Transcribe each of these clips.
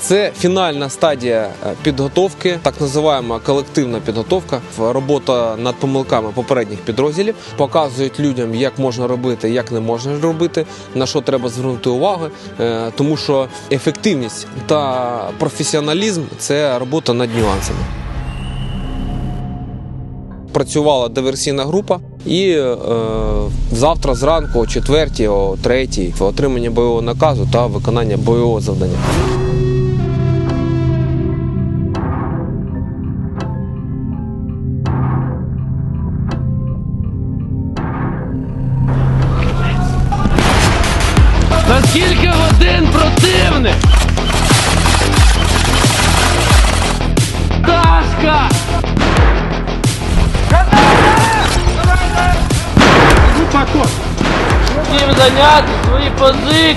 Це фінальна стадія е, підготовки, так називаємо колективна підготовка. Робота над помилками попередніх підрозділів показують людям, як можна робити, як не можна робити, на що треба звернути увагу, е, тому що ефективність та професіоналізм це робота над нюансами. Працювала диверсійна група, і е, завтра зранку, о 4, о 3, отримання бойового наказу та виконання бойового завдання. На скільки годин противник? Дашка! Всім зайняти свої позиції.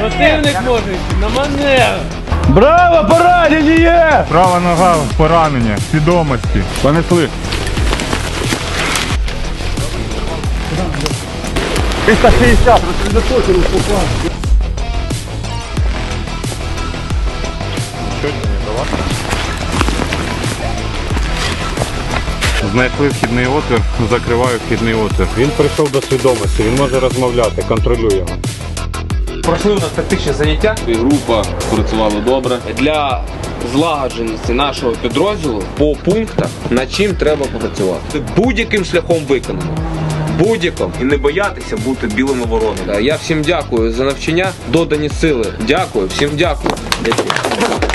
Противник може йти на маневр. Браво, поранення! Права нога в поранення, свідомості. Понесли. 360, розсредоточили попав. Знайшли вхідний отвір, закриваю вхідний отвір. Він прийшов до свідомості, він може розмовляти, контролює його. Пройшли у нас тактичні заняття. І група працювала добре. для злагодженості нашого підрозділу по пунктах, над чим треба попрацювати. Будь-яким шляхом виконано. Будь-яким. І не боятися бути білими воронами. Я всім дякую за навчання, додані сили. Дякую, всім дякую. Дякую.